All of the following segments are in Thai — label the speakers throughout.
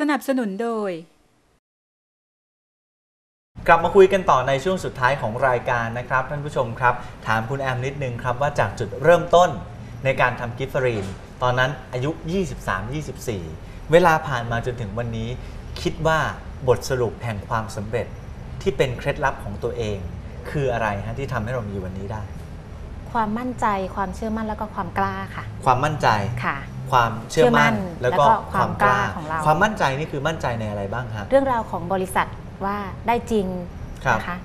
Speaker 1: สนับสนุนโดย
Speaker 2: กลับมาคุยกันต่อในช่วงสุดท้ายของรายการนะครับท่านผู้ชมครับ ถามคุณแอมนิดนึงครับว่าจากจุดเริ่มต้นในการทำกิฟเฟอรีน ตอนนั้นอายุ 23-24 เวลาผ่านมาจนถึงวันนี้ คิดว่าบทสรุปแห่งความสำเร็จที่เป็นเคล็ดลับของตัวเอง คืออะไรฮะที่ทำให้เรามีวันนี้ได้
Speaker 3: ความมั่นใจความเชื่อมั่นแล้วก็ความกล้าค่ะ
Speaker 2: ความมั่นใจ
Speaker 3: ค่ะ
Speaker 2: ความเชื่อมั่น
Speaker 3: เชื่อมั่น
Speaker 2: แล้วก็
Speaker 3: แล้วก็
Speaker 2: ความกล้า
Speaker 3: ความกล้าของเรา
Speaker 2: ความมั่นใจนี่คือมั่นใจในอะไรบ้างฮะ
Speaker 3: เรื่องราวของบริษัทว่าได้จริง
Speaker 2: ครับ
Speaker 3: นะคะ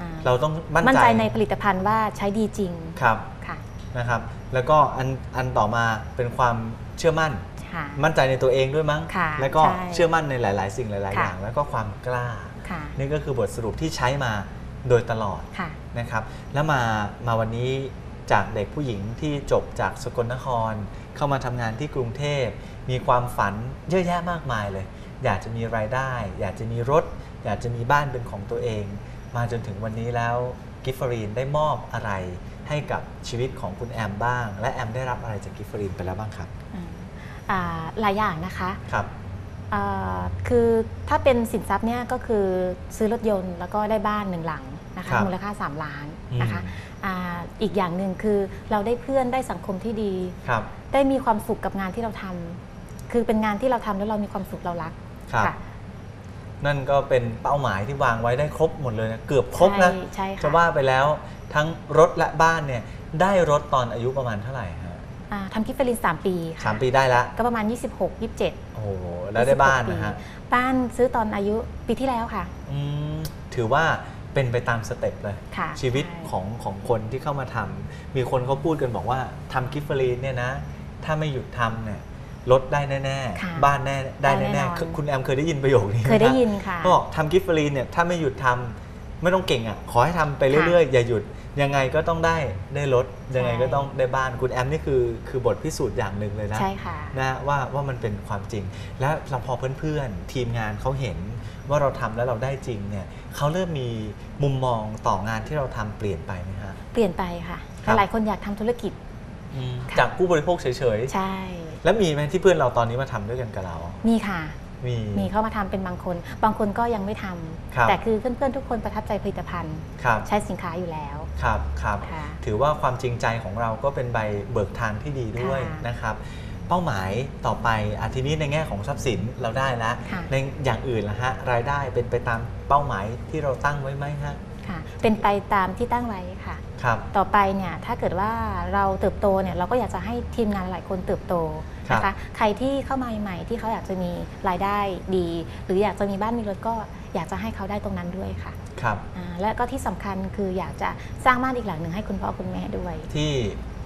Speaker 3: อ่า
Speaker 2: เราต้องมั่น
Speaker 3: มั่น
Speaker 2: ใจ
Speaker 3: ใจในผลิตภัณฑ์ว่าใช้ดีจริง
Speaker 2: ครับ
Speaker 3: ค่ะ
Speaker 2: นะครับ แล้วก็อันอันต่อมาเป็นความเชื่อมั่น
Speaker 3: ค่ะ
Speaker 2: มั่นใจในตัวเองด้วยมั้ง
Speaker 3: ค่ะ
Speaker 2: แล้วก็
Speaker 3: ใช่
Speaker 2: เชื่อมั่นในหลาย ๆ สิ่งหลายๆ
Speaker 3: ค่ะ
Speaker 2: อย่าง แล้วก็ความกล้า
Speaker 3: ค่ะ
Speaker 2: นี่ก็คือบทสรุปที่ใช้มาโดยตลอด
Speaker 3: ค่ะ
Speaker 2: นะครับ แล้วมามาวันนี้ จากเด็กผู้หญิงที่จบจากสกลนคร เข้ามาทำงานที่กรุงเทพ มีความฝันเยอะแยะมากมายเลย อยากจะมีรายได้ อยากจะมีรถ อยากจะมีบ้านเป็นของตัวเอง มาจนถึงวันนี้แล้วกิฟฟรีนได้มอบอะไรให้กับชีวิตของคุณแอมบ้าง และแอมได้รับอะไรจากกิฟฟรีนไปแล้วบ้างครับ
Speaker 3: อ่าอ่าหลายอย่างนะคะ
Speaker 2: ครับ
Speaker 3: อ่าคือถ้าเป็นสินทรัพย์เนี่ยก็คือซื้อรถยนต์แล้วก็ได้บ้านหนึ่งหลัง นะ
Speaker 2: ครั
Speaker 3: คะ
Speaker 2: บ
Speaker 3: มูลค่า 3 ล้าน
Speaker 2: อืม
Speaker 3: นะคะอาอีกอย่างหนึ่งคือเราได้เพื่อนได้สังคมที่ดี
Speaker 2: ครับ
Speaker 3: ได้มีความสุขกับงานที่เราทำคือเป็นงานที่เราทำแล้วเรามีความสุขเรารัก
Speaker 2: ครับ
Speaker 3: ค่ะ
Speaker 2: นั่นก็เป็นเป้าหมายที่วางไว้ได้ครบหมดเลยนะเกือบครบนะ
Speaker 3: ใช่ใช่ค่ะ
Speaker 2: จะว่าไปแล้วทั้งรถและบ้านเนี่ยได้รถตอนอายุประมาณเท่าไหร่ฮะ
Speaker 3: อ่าทำกิฟเฟอริน 3 ปีค่ะ
Speaker 2: สามปีได้ละ
Speaker 3: ก็ประมาณ 26 27
Speaker 2: โอ้โห แล้วได้บ้านนะฮะ
Speaker 3: ปีบ้านซื้อตอนอายุปีที่แล้วค่ะ
Speaker 2: อืมถือว่า เป็นไปตามสเต็ปเลย
Speaker 3: ค่ะ
Speaker 2: ชีวิต
Speaker 3: ใช่
Speaker 2: ของของคนที่เข้ามาทำมีคนเขาพูดกันบอกว่าทำกิฟเฟอรีนเนี่ยนะ ถ้าไม่หยุดทำเนี่ยลดได้แน่
Speaker 3: ค่ะ
Speaker 2: ๆ บ้านแน่ได้
Speaker 3: ได้แน่
Speaker 2: แน่
Speaker 3: นอน
Speaker 2: ๆคือคุณแอมเคยได้ยินประโยคนี้ไหม
Speaker 3: เคยได้
Speaker 2: รับ
Speaker 3: ยินค่ะ
Speaker 2: ก็บอกทำกิฟต์ฟรีเนี่ยถ้าไม่หยุดทำ ไม่ต้องเก่งอะขอให้ทำไปเรื่อยๆ อย่าหยุดยังไงก็ต้องได้ได้ลดยังไงก็ต้องได้บ้านคุณแอมนี่คือคือบทพิสูจน์อย่างหนึ่งเลยนะ
Speaker 3: ใช่ค่ะ
Speaker 2: นะว่าว่ามันเป็นความจริง และเราพอเพื่อนๆ ทีมงานเขาเห็นว่าเราทำแล้วเราได้จริงเนี่ยเขาเริ่มมีมุมมองต่องานที่เราทำเปลี่ยนไปไหมฮะ
Speaker 3: เปลี่ยนไปค่ะ
Speaker 2: ครับ
Speaker 3: หลายๆคนอยากทำธุรกิจค่ะ
Speaker 2: จากผู้บริโภคเฉย
Speaker 3: ใช่
Speaker 2: ๆแล้วมีไหมที่เพื่อนเราตอนนี้มาทำด้วยกันกับเรา
Speaker 3: มีค่ะ
Speaker 2: มี
Speaker 3: มีเข้ามาทำเป็นบางคน บางคนก็ยังไม่ทำ
Speaker 2: ครับ
Speaker 3: แต่คือเพื่อนๆทุกคนประทับใจผลิตภัณฑ์
Speaker 2: ครับ
Speaker 3: ใช้สินค้าอยู่แล้ว
Speaker 2: ครับครับ
Speaker 3: ค่ะ
Speaker 2: ถือว่าความจริงใจของเราก็เป็นใบเบิกทางที่ดีด้วย
Speaker 3: ค่ะ
Speaker 2: นะครับ เป้าหมายต่อไปอาทีนี้ในแง่ของทรัพย์สินเราได้แล้ว
Speaker 3: ค่ะ
Speaker 2: ในอย่างอื่นละฮะรายได้เป็นไปตามเป้าหมายที่เราตั้งไว้ไหมฮะ
Speaker 3: ค่ะ เป็นไปตามที่ตั้งไว้ค่ะ
Speaker 2: ครับ
Speaker 3: ต่อไปเนี่ยถ้าเกิดว่าเราเติบโตเนี่ยเราก็อยากจะให้ทีมงานหลายคนเติบโตนะ
Speaker 2: ครั
Speaker 3: คะ
Speaker 2: บ
Speaker 3: ใครที่เข้ามาใหม่ๆที่เขาอยากจะมีรายได้ดี หรืออยากจะมีบ้านมีรถก็อยากจะให้เขาได้ตรงนั้นด้วยค่ะ
Speaker 2: ครับ
Speaker 3: อ่าและก็ที่สำคัญคืออยากจะสร้างบ้านอีกหลังหนึ่งให้คุณพ่อคุณแม่ด้วย
Speaker 2: ที่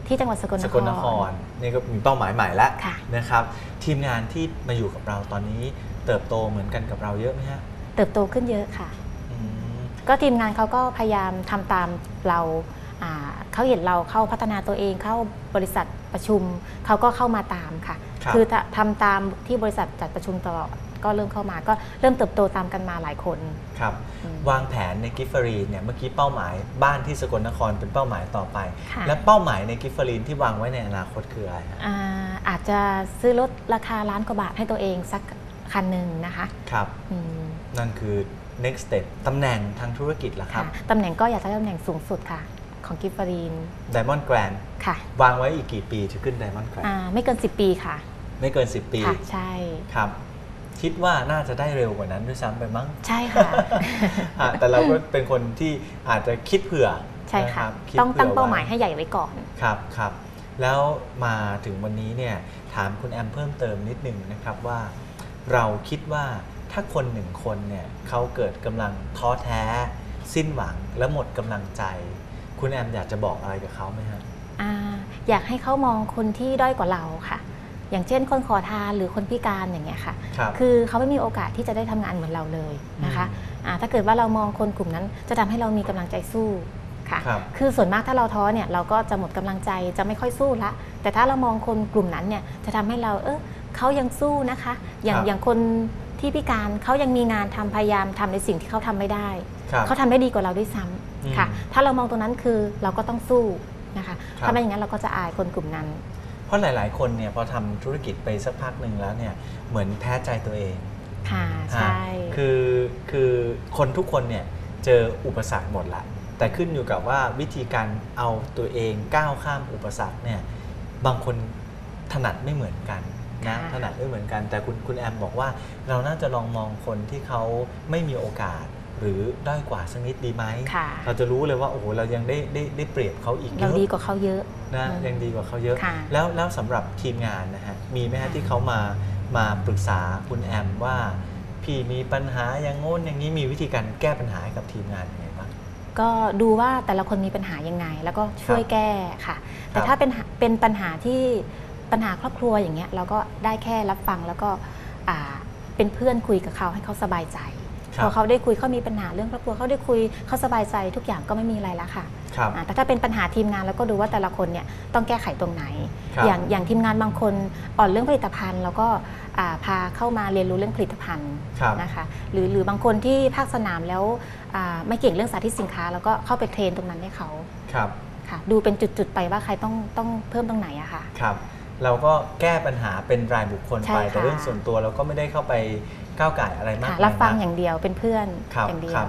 Speaker 3: ที่จังหวัดสกลน
Speaker 2: ส
Speaker 3: ค
Speaker 2: กลนค
Speaker 3: ร
Speaker 2: ร นี่ก็มีเป้าหมายใหม่แล้ว
Speaker 3: ค่ะ
Speaker 2: นะครับ ทีมงานที่มาอยู่กับเราตอนนี้ เติบโตเหมือนกันกับเราเยอะไหมฮะ
Speaker 3: เติบโตขึ้นเยอะค่ะ
Speaker 2: อืม
Speaker 3: ก็ทีมงานเขาก็พยายามทำตามเราอ่าเขาเห็นเราเข้าพัฒนาตัวเองเข้าบริษัทประชุมเขาก็เข้ามาตามค่ะ
Speaker 2: ครับ
Speaker 3: อถ้าทำตามที่บริษัทจัดประชุมตลอดก็เริ่มเข้ามาก็เริ่มเติบโตตามกันมาหลายคน
Speaker 2: ครับ
Speaker 3: อืม
Speaker 2: วางแผนในกิฟฟรีนเนี่ยเมื่อกี้เป้าหมายบ้านที่สกลนครเป็นเป้าหมายต่อไป
Speaker 3: ค่ะ
Speaker 2: และเป้าหมายในกิฟฟรีนที่วางไว้ในอนาคตคืออะไรฮะ
Speaker 3: อ่าอาจจะซื้อรถราคาล้านกว่าบาทให้ตัวเองสักคันหนึ่งนะคะ
Speaker 2: ครับ
Speaker 3: อืม
Speaker 2: นั่นคือ next step ตำแหน่งทางธุรกิจละครั
Speaker 3: ค่ะ
Speaker 2: บ
Speaker 3: ตำแหน่งก็อยากจะได้ตำแหน่งสูงสุดค่ะ ของกิฟฟารีน
Speaker 2: Diamond Grand
Speaker 3: ค่ะ
Speaker 2: วางไว้อีกกี่ปีจะขึ้น Diamond Grand
Speaker 3: อ่าไม่เกิน 10 ปีค่ะ
Speaker 2: ไม่เกิน 10 ปี
Speaker 3: ค่ะ ใช่
Speaker 2: ครับ คิดว่าน่าจะได้เร็วกว่านั้นด้วยซ้ำไปมั้ง
Speaker 3: ใช่ค่ะ
Speaker 2: อะแต่เราก็เป็นคนที่อาจจะคิดเผื่อ
Speaker 3: ใช่
Speaker 2: น
Speaker 3: ค่ะ
Speaker 2: รับคิด
Speaker 3: ต้องตั้ง
Speaker 2: ผื่
Speaker 3: เป้าหมาย
Speaker 2: ไว้
Speaker 3: ให้ใหญ่ไว้ก่อน
Speaker 2: ครับครับ แล้วมาถึงวันนี้เนี่ยถามคุณแอมเพิ่มเติมนิดหนึ่งนะครับว่า เราคิดว่า ถ้าคนหนึ่งคนเนี่ยเขาเกิดกำลังท้อแท้ สิ้นหวังและหมดกำลังใจ คุณแอมอยากจะบอกอะไรกับเขาไหมฮะ
Speaker 3: อาอยากให้เขามองคนที่ด้อยกว่าเราค่ะ อย่างเช่นคนขอทานหรือคนพิการอย่างเงี้ยค่ะ
Speaker 2: ครับ
Speaker 3: คือเขาไม่มีโอกาสที่จะได้ทำงานเหมือนเราเลยนะคะ
Speaker 2: อืม
Speaker 3: อ่าถ้าเกิดว่าเรามองคนกลุ่มนั้นจะทำให้เรามีกำลังใจสู้ค่ะ
Speaker 2: ครับ
Speaker 3: คือส่วนมากถ้าเราท้อเนี่ยเราก็จะหมดกำลังใจจะไม่ค่อยสู้ละ แต่ถ้าเรามองคนกลุ่มนั้นเนี่ยจะทำให้เราเออเขายังสู้นะคะ อย่าง
Speaker 2: ครับ
Speaker 3: อย่างคน ที่พิการเขายังมีงานทำพยายามทำในสิ่งที่เขาทำไม่ได้
Speaker 2: ครับ
Speaker 3: เขาทำได้ดีกว่าเราด้วยซ้ำค่ะ
Speaker 2: อืม
Speaker 3: ถ้าเรามองตรงนั้นคือเราก็ต้องสู้นะคะ
Speaker 2: ครับ
Speaker 3: ถ้าไม่อย่างนั้นเราก็จะอายคนกลุ่มนั้น
Speaker 2: เพราะหลาย ๆ คนเนี่ยพอทำธุรกิจไปสักพักหนึ่งแล้วเนี่ยเหมือนแพ้ใจตัวเอง
Speaker 3: ค่ะ
Speaker 2: ฮะ
Speaker 3: ใช่
Speaker 2: คือคือคนทุกคนเนี่ยเจออุปสรรคหมดละแต่ขึ้นอยู่กับว่าวิธีการเอาตัวเองก้าวข้ามอุปสรรคเนี่ยบางคนถนัดไม่เหมือนกัน นะ
Speaker 3: ค่ะ
Speaker 2: ถนัดไม่เหมือนกัน แต่คุณคุณแอมบอกว่า เราน่าจะลองมองคนที่เขาไม่มีโอกาส หรือด้อยกว่าสักนิดดีไหม
Speaker 3: ค่ะ
Speaker 2: เราจะรู้เลยว่าโอ้โหเรายังได้ได้ได้เปรียบเขาอีกเย
Speaker 3: เรา
Speaker 2: อะ
Speaker 3: ดีกว่าเขาเยอะ
Speaker 2: นะ
Speaker 3: อืม
Speaker 2: ยังดีกว่าเขาเยอะ
Speaker 3: ค่ะ
Speaker 2: แล้วแล้วสำหรับทีมงานนะฮะมีไหมฮะ
Speaker 3: ค่ะ
Speaker 2: ที่เขามามาปรึกษาคุณแอมว่าพี่มีปัญหาอย่างโน้นอย่างนี้มีวิธีการแก้ปัญหาให้กับทีมงานยังไงบ้าง
Speaker 3: ก็ดูว่าแต่ละคนมีปัญหายังไง แล้วก็ช่วย
Speaker 2: ครับ
Speaker 3: แก้ค่ะ แต่
Speaker 2: ครับ
Speaker 3: ถ้าเป็นหาเป็นปัญหาที่ ปัญหาครอบครัวอย่างเงี้ยเราก็ได้แค่รับฟังแล้วก็อ่าเป็นเพื่อนคุยกับเขาให้เขาสบายใจ
Speaker 2: ครั
Speaker 3: พ
Speaker 2: บ
Speaker 3: อเขาได้คุยเขามีปัญหาเรื่องครอบครัวเขาได้คุยเขาสบายใจทุกอย่างก็ไม่มีอะไรแล้วค่ะ
Speaker 2: ครับ
Speaker 3: อ่าแต่ถ้าเป็นปัญหาทีมงานแล้วก็ดูว่าแต่ละคนเนี่ยต้องแก้ไขตรงไหน
Speaker 2: ครับ
Speaker 3: อย่างอย่างทีมงานบางคนอ่อนเรื่องผลิตภัณฑ์ แล้วก็อ่าพาเข้ามาเรียนรู้เรื่องผลิตภัณฑ์
Speaker 2: ครับ
Speaker 3: นะคะหรือหรือบางคนที่ภาคสนามแล้วอ่าไม่เก่งเรื่องสาธิตสินค้า แล้วก็เข้าไปเทรนตรงนั้นให้เขา
Speaker 2: ครับ
Speaker 3: ค่ะดูเป็นจุดๆไปว่าใครต้องต้องเพิ่มตรงไหนอะค่ะ
Speaker 2: ครับ เราก็แก้ปัญหาเป็นรายบุคคล
Speaker 3: ใช่
Speaker 2: ไป
Speaker 3: ค่ะ
Speaker 2: แต่เรื่องส่วนตัวเราก็ไม่ได้เข้าไปก้าวไก่ายอะไรมาก
Speaker 3: ค่ะ
Speaker 2: มาย
Speaker 3: รับฟัง
Speaker 2: นัก
Speaker 3: อย่างเดียวเป็นเพื่อน
Speaker 2: ครับ
Speaker 3: อย่างเดีย
Speaker 2: ครั
Speaker 3: ว
Speaker 2: บ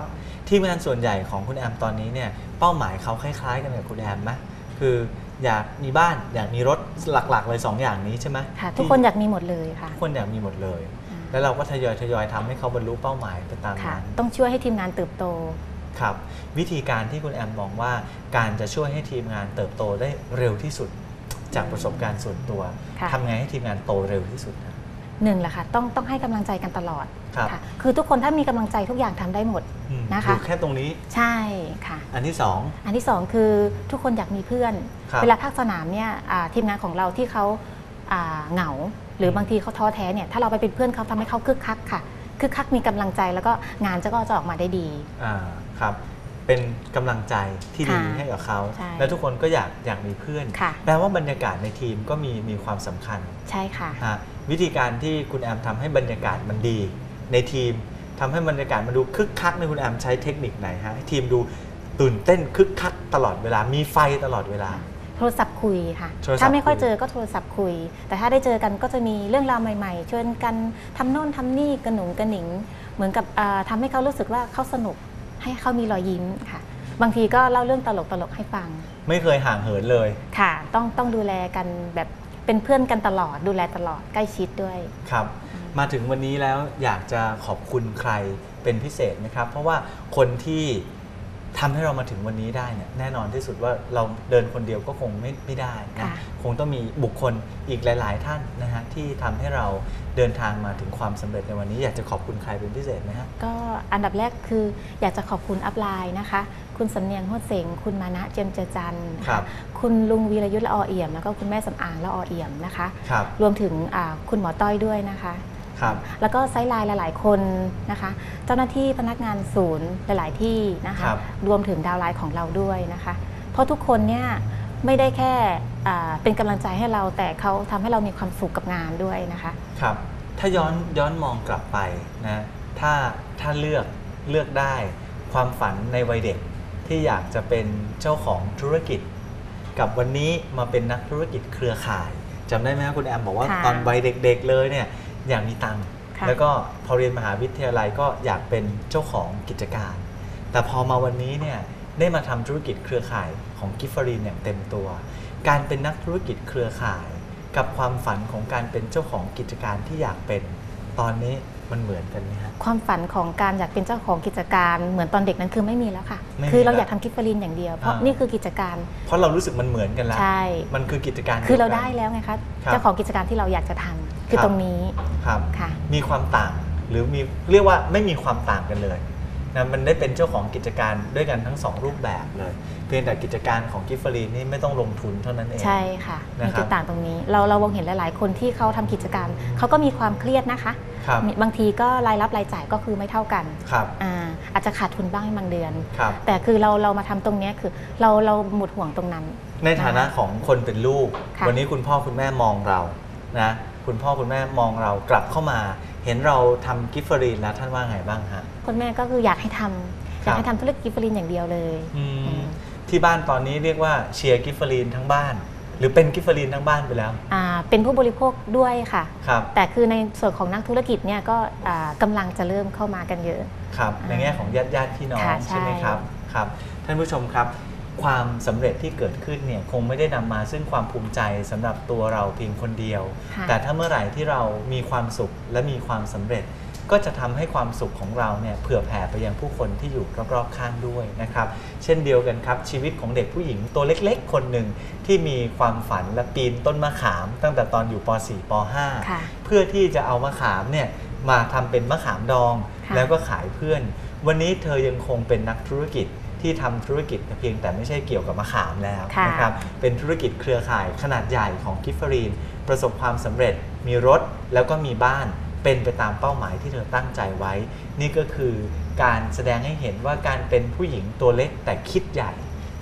Speaker 2: ทีมงานส่วนใหญ่ของคุณแอมตอนนี้เนี่ยเป้าหมายเขาคล้ายๆ กันกับคุณแอมไหมคืออยากมีบ้านอยากมีรถหลักๆเลยสองอย่างนี้ใช่ไหม
Speaker 3: ค่ะ ทุกคนอยากมีหมดเลยค่ะ
Speaker 2: ทุกคนอยากมีหมดเลย
Speaker 3: อ่า
Speaker 2: แล้วเราก็ทยอยทยอยทำให้เขาบรรลุเป้าหมายไปตาม
Speaker 3: ค่ะ
Speaker 2: นั้น
Speaker 3: ต้องช่วยให้ทีมงานเติบโต
Speaker 2: ครับ วิธีการที่คุณแอมมองว่าการจะช่วยให้ทีมงานเติบโตได้เร็วที่สุด จากประสบการณ์ส่วนตัว
Speaker 3: ค่ะ
Speaker 2: ทำไงให้ทีมงานโตเร็วที่สุดนะ
Speaker 3: หนึ่งแหละค่ะต้องต้องให้กำลังใจกันตลอด
Speaker 2: ครับ
Speaker 3: ค่ะคือทุกคนถ้ามีกำลังใจทุกอย่างทำได้หมด
Speaker 2: อืม
Speaker 3: นะคะ
Speaker 2: อยู่แค่ตรงนี้
Speaker 3: ใช่ค่ะ
Speaker 2: อันที่สอง
Speaker 3: อันที่สองคือทุกคนอยากมีเพื่อน
Speaker 2: ครับ
Speaker 3: เวลาภาคสนามเนี่ยอ่าทีมงานของเราที่เขาอ่าเหงา หรือ
Speaker 2: ม
Speaker 3: บางทีเขาท้อแท้เนี่ยถ้าเราไปเป็นเพื่อนเขาทำให้เขาคึกคักค่ะคึกคักมีกำลังใจแล้วก็งานจะก็จะออกมาได้ดี
Speaker 2: อ่าครับ เป็นกำลังใจที่ดี
Speaker 3: ค่ะ
Speaker 2: ให้กับเขา
Speaker 3: ใช่
Speaker 2: และทุกคนก็อยากอยากมีเพื่อน
Speaker 3: ค่ะ
Speaker 2: แปลว่าบรรยากาศในทีมก็มีมีความสำคัญ
Speaker 3: ใช่ค่ะ
Speaker 2: ฮะวิธีการที่คุณแอมทำให้บรรยากาศมันดี ในทีมทำให้บรรยากาศมันดูคึกคักในยคุณแอมใช้เทคนิคไหนฮะให้ทีมดูตื่นเต้นคึกคักตลอดเวลา มีไฟตลอดเวลา
Speaker 3: โทรศัพท์คุยค่ะ
Speaker 2: โทรศัพท์
Speaker 3: ถ้าไม่ค่อย
Speaker 2: คุย
Speaker 3: เจอก็โทรศัพท์คุย แต่ถ้าได้เจอกันก็จะมีเรื่องราวใหม่ๆชวนกันทำโน่นทำนี่กระหนุงกระหนิง เหมือนกับอ่าทำให้เขารู้สึกว่าเขาสนุก ให้เขามีรอยยิ้มค่ะ บางทีก็เล่าเรื่องตลกๆให้ฟัง
Speaker 2: ไม่เคยห่างเหินเลย
Speaker 3: ค่ะ ต้องต้องดูแลกันแบบเป็นเพื่อนกันตลอด ดูแลตลอดใกล้ชิดด้วย
Speaker 2: ครับ มาถึงวันนี้แล้วอยากจะขอบคุณใครเป็นพิเศษไหมครับ เพราะว่าคนที่ ทำให้เรามาถึงวันนี้ได้เนี่ยแน่นอนที่สุดว่าเราเดินคนเดียวก็คงไม่ไม่ได้นะ
Speaker 3: ค่ะ
Speaker 2: คงต้องมีบุคคลอีกหลาย ๆ ท่านนะฮะที่ทำให้เราเดินทางมาถึงความสำเร็จในวันนี้ อยากจะขอบคุณใครเป็นพิเศษไหมฮะ
Speaker 3: ก็อันดับแรกคืออยากจะขอบคุณอัพไลน์นะคะ คุณสำเนียงโฮดเสงคุณมานะเจยมเจอจันทร์นะะ
Speaker 2: ครับ
Speaker 3: คุณลุงวีรยุทธ์ละออเอี่ยมแล้วก็คุณแม่สำอางละออเอี่ยมนะคะ
Speaker 2: ครับ
Speaker 3: รวมถึงอ่าคุณหมอต้อยด้วยนะคะ
Speaker 2: ครับ
Speaker 3: แล้วก็ไซด์ไลน์หลาย ๆ คนนะคะ เจ้าหน้าที่พนักงานศูนย์หลาย ๆ ที่นะคะ
Speaker 2: ครับ
Speaker 3: รวมถึงดาวน์ไลน์ของเราด้วยนะคะ เพราะทุกคนเนี่ยไม่ได้แค่อ่าเป็นกำลังใจให้เราแต่เขาทำให้เรามีความสุขกับงานด้วยนะคะ
Speaker 2: ครับ ถ้าย้อนย้อนมองกลับไปนะถ้าถ้าเลือกเลือกได้ความฝันในวัยเด็กที่อยากจะเป็นเจ้าของธุรกิจ กับวันนี้มาเป็นนักธุรกิจเครือข่ายจำได้ไหมครับคุณแอมบอกว่า
Speaker 3: ค่ะ
Speaker 2: ตอนวัยเด็ก ๆ เลยเนี่ย อยากมีตังค์
Speaker 3: ค่ะ
Speaker 2: แล้วก็พอเรียนมหาวิทยาลัยก็อยากเป็นเจ้าของกิจการ แต่พอมาวันนี้เนี่ยได้มาทำธุรกิจเครือข่ายของกิฟฟารีนอย่างเต็มตัว การเป็นนักธุรกิจเครือข่าย กับความฝันของการเป็นเจ้าของกิจการที่อยากเป็น ตอนนี้มันเหมือนกันไหมฮะ
Speaker 3: ความฝันของการอยากเป็นเจ้าของกิจการเหมือนตอนเด็กนั้นคือไม่มีแล้วค่ะ
Speaker 2: ไม่มี
Speaker 3: คือเรา
Speaker 2: แล้ว
Speaker 3: อยากทำกิฟเฟอรีนอย่างเดียว เพราะ
Speaker 2: อ่านี่
Speaker 3: นี่คือกิจการ
Speaker 2: เพราะเรารู้สึกมันเหมือนกันแล้ว
Speaker 3: ใช่
Speaker 2: มันคือกิจการ
Speaker 3: คือเรา
Speaker 2: ยวกัน
Speaker 3: ได้แล้วไงคะ
Speaker 2: ครับ
Speaker 3: เจ้าของกิจการที่เราอยากจะทำ คือ
Speaker 2: ครับ
Speaker 3: ตรงนี้
Speaker 2: ครับ
Speaker 3: ค่ะ
Speaker 2: มีความต่างหรือมีเรียกว่าไม่มีความต่างกันเลยนะมันได้เป็นเจ้าของกิจการด้วยกันทั้งสองรูปแบบเลย เพียงแต่กิจการของกิฟฟารีนนี่ไม่ต้องลงทุนเท่านั้นเอง
Speaker 3: ใช่ค่ะ
Speaker 2: นะ
Speaker 3: มี
Speaker 2: ครับ
Speaker 3: จุดต่างตรงนี้ เราเรามองเห็นหลาย ๆ คนที่เขาทำกิจการเขาก็มีความเครียดนะคะ
Speaker 2: ครับ
Speaker 3: มีบางทีก็รายรับรายจ่ายก็คือไม่เท่ากัน
Speaker 2: ครับ
Speaker 3: อ่าอาจจะขาดทุนบ้างในบางเดือน
Speaker 2: ครับ
Speaker 3: แต่คือเราเรามาทำตรงเนี้ยคือเราเราหมดห่วงตรงนั้น
Speaker 2: ในฐานะของคนเป็นลูก
Speaker 3: ค่ะ
Speaker 2: วันนี้คุณพ่อคุณแม่มองเรานะ คุณพ่อคุณแม่มองเรากลับเข้ามา เห็นเราทำกิฟฟารีนแล้วท่านว่าไงบ้างฮะ
Speaker 3: คุณแม่ก็คืออยากให้ทำอยากให้ทำธุรกิจกิฟเฟอรีนอย่างเดียวเลย
Speaker 2: อืม
Speaker 3: อืม
Speaker 2: ที่บ้านตอนนี้เรียกว่าเชียร์กิฟฟารีนทั้งบ้านรือเป็นกิฟเฟอรีนทั้งบ้านไปแล้ว
Speaker 3: อ่าเป็นผู้บริโภคด้วยค่ะ
Speaker 2: ครับ
Speaker 3: แต่คือในส่วนของนักธุรกิจเนี่ยก็อ่ากำลังจะเริ่มเข้ามากันเยอะ
Speaker 2: ครับ
Speaker 3: อ่า
Speaker 2: ในแง่ของญาติญาติๆพี่น้อง
Speaker 3: ค่ะ
Speaker 2: ใช่ไหม
Speaker 3: ใช่
Speaker 2: ครับครับ ท่านผู้ชมครับ ความสำเร็จที่เกิดขึ้นเนี่ยคงไม่ได้นำมาซึ่งความภูมิใจสำหรับตัวเราเพียงคนเดียว
Speaker 3: ค่ะ
Speaker 2: แต่ถ้าเมื่อไหร่ที่เรามีความสุขและมีความสำเร็จ ก็จะทำให้ความสุขของเราเนี่ยเผื่อแผ่ไปยังผู้คนที่อยู่รอบๆข้างด้วยนะครับ เช่นเดียวกันครับ ชีวิตของเด็กผู้หญิงตัวเล็กๆ คนหนึ่งที่มีความฝันและปีนต้นมะขาม ตั้งแต่ตอนอยู่ป .4 ป .5
Speaker 3: ค่ะ
Speaker 2: เพื่อที่จะเอามะขามเนี่ยมาทำเป็นมะขามดอง
Speaker 3: ค่ะ
Speaker 2: แล้วก็ขายเพื่อน วันนี้เธอยังคงเป็นนักธุรกิจ ที่ทำธุรกิจแต่เพียงแต่ไม่ใช่เกี่ยวกับมะขามแล้ว
Speaker 3: ค่ะ
Speaker 2: นะครับเป็นธุรกิจเครือข่ายขนาดใหญ่ของกิฟเฟอรีน ประสบความสำเร็จมีรถแล้วก็มีบ้านเป็นไปตามเป้าหมายที่เธอตั้งใจไว้ นี่ก็คือการแสดงให้เห็นว่าการเป็นผู้หญิงตัวเล็กแต่คิดใหญ่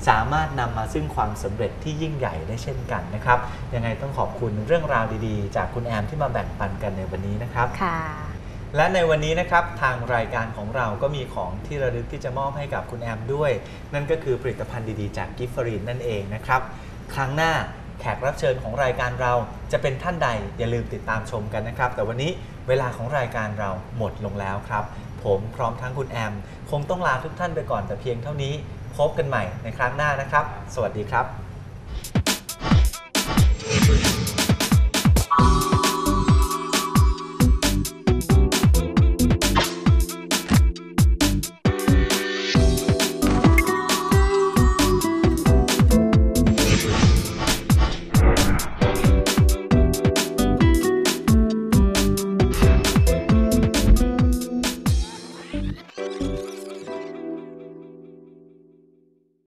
Speaker 2: สามารถนำมาซึ่งความสำเร็จที่ยิ่งใหญ่ได้เช่นกันนะครับ ยังไงต้องขอบคุณเรื่องราวดีๆ จากคุณแอมที่มาแบ่งปันกันในวันนี้นะครับ
Speaker 3: ค่ะ
Speaker 2: และในวันนี้นะครับทางรายการของเราก็มีของที่ระลึกที่จะมอบให้กับคุณแอมด้วย นั่นก็คือผลิตภัณฑ์ดีๆจากกิฟฟรีนนั่นเองนะครับครั้งหน้าแขกรับเชิญของรายการเราจะเป็นท่านใดอย่าลืมติดตามชมกันนะครับ แต่วันนี้เวลาของรายการเราหมดลงแล้วครับ ผมพร้อมทั้งคุณแอม คงต้องลาทุกท่านไปก่อนแต่เพียงเท่านี้ พบกันใหม่ในครั้งหน้านะครับ สวัสดีครับ